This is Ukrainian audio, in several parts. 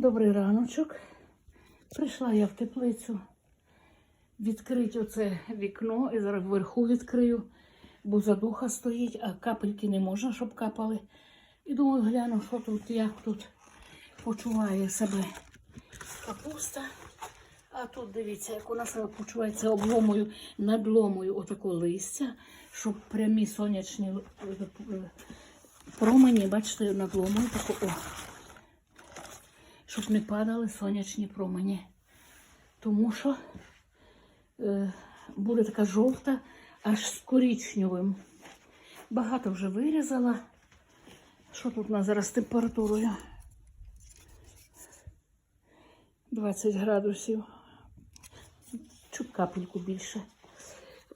Добрий раночок. Прийшла я в теплицю відкрити оце вікно і зараз вверху відкрию, бо задуха стоїть, а капельки не можна, щоб капали. І думаю, гляну, що тут, як тут почуває себе капуста. А тут дивіться, як вона себе почувається обломою, надломою отако листя, щоб прямі сонячні е, е, промені, бачите, надломою тако. Щоб не падали сонячні промені. Тому що е, буде така жовта, аж з коричневим. Багато вже вирізала. Що тут у нас зараз з температурою? 20 градусів. Чуть капельку більше.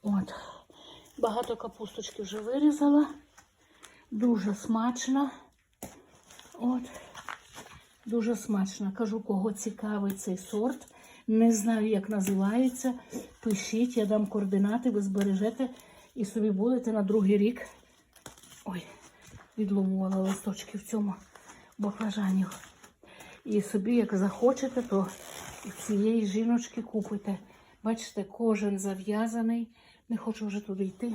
От. Багато капусточки вже вирізала. Дуже смачно. От. Дуже смачно. Кажу, кого цікавий цей сорт. Не знаю, як називається. Пишіть, я дам координати, ви збережете і собі будете на другий рік. Ой, відломувала листочки в цьому баклажані. І собі, як захочете, то цієї жіночки купите. Бачите, кожен зав'язаний. Не хочу вже туди йти.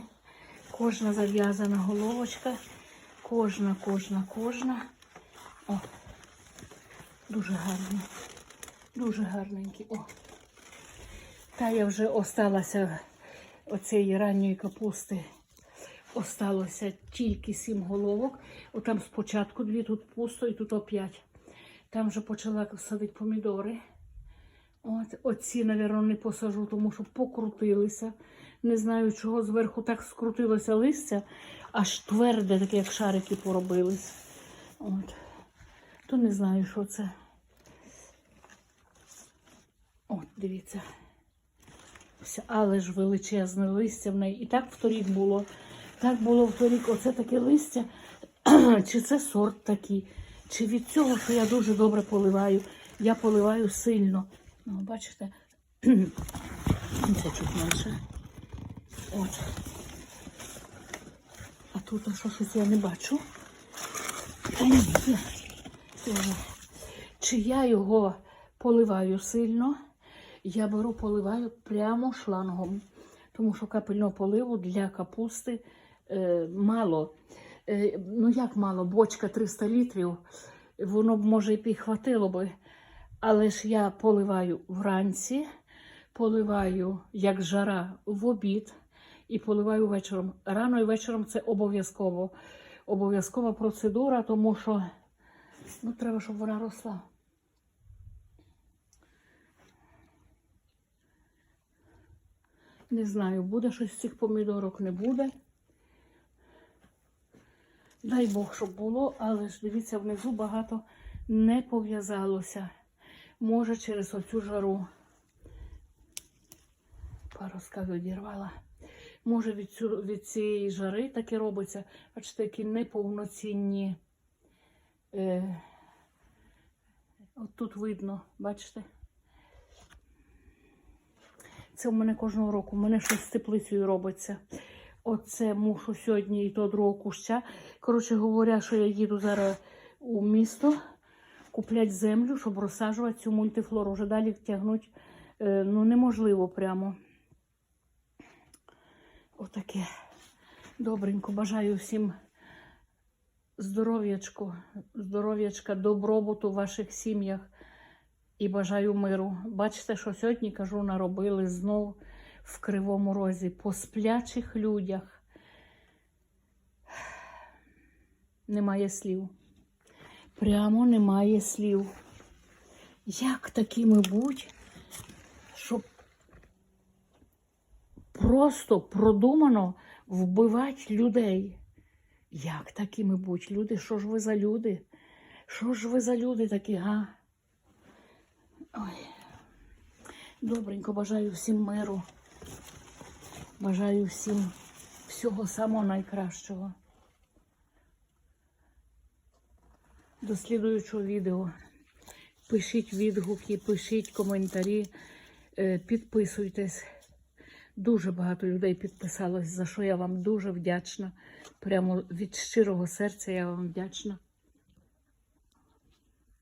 Кожна зав'язана головочка. Кожна, кожна, кожна. О. Дуже гарні. Дуже гарненькі. О. Та я вже осталася оцієї ранньої капусти. Осталося тільки сім головок. Отам спочатку дві, тут пусто і тут оп'ять. Там вже почала садити помідори. От, Оці, мабуть, не посажу, тому що покрутилися. Не знаю, чого зверху так скрутилося листя, аж тверде, таке, як шарики поробились. От то не знаю, що це. От, дивіться. Але ж величезне листя в неї. І так вторік було. Так було вторік. Оце таке листя. чи це сорт такий, чи від цього, що я дуже добре поливаю. Я поливаю сильно. Ну, бачите? це чуть менше. От. А тут а що щось я не бачу. Та ні. Чи я його поливаю сильно, я беру поливаю прямо шлангом, тому що капельного поливу для капусти е, мало. Е, ну, як мало, бочка 300 літрів, воно б може і підхватило би. Але ж я поливаю вранці, поливаю як жара в обід і поливаю вечором. Рано і вечором це обов'язково. Обов'язкова процедура, тому що. Ну, треба, щоб вона росла. Не знаю, буде щось з цих помідорок, не буде. Дай Бог, щоб було, але ж дивіться, внизу багато не пов'язалося. Може, через оцю жару. Пароска відірвала. Може, від, цю, від цієї жари таке робиться. Бачите, які неповноцінні. Е, От тут видно, бачите? Це у мене кожного року, у мене щось з теплицею робиться. Оце мушу сьогодні і то другого куща. Коротше говоря, що я їду зараз у місто купляти землю, щоб розсаджувати цю мультифлору. Вже далі втягнути е, ну, неможливо прямо. Отаке. Добренько. Бажаю всім здоров'ячку, здоров'ячка, добробуту в ваших сім'ях і бажаю миру. Бачите, що сьогодні кажу, наробили знов в Кривому Розі по сплячих людях. Немає слів. Прямо немає слів. Як такими будь, щоб просто продумано вбивати людей? Як такими будь? Люди, що ж ви за люди? Що ж ви за люди такі, га? Ой. Добренько, бажаю всім миру. Бажаю всім всього самого найкращого. До слідуючого відео. Пишіть відгуки, пишіть коментарі, е, підписуйтесь. Дуже багато людей підписалось, за що я вам дуже вдячна. Прямо від щирого серця я вам вдячна.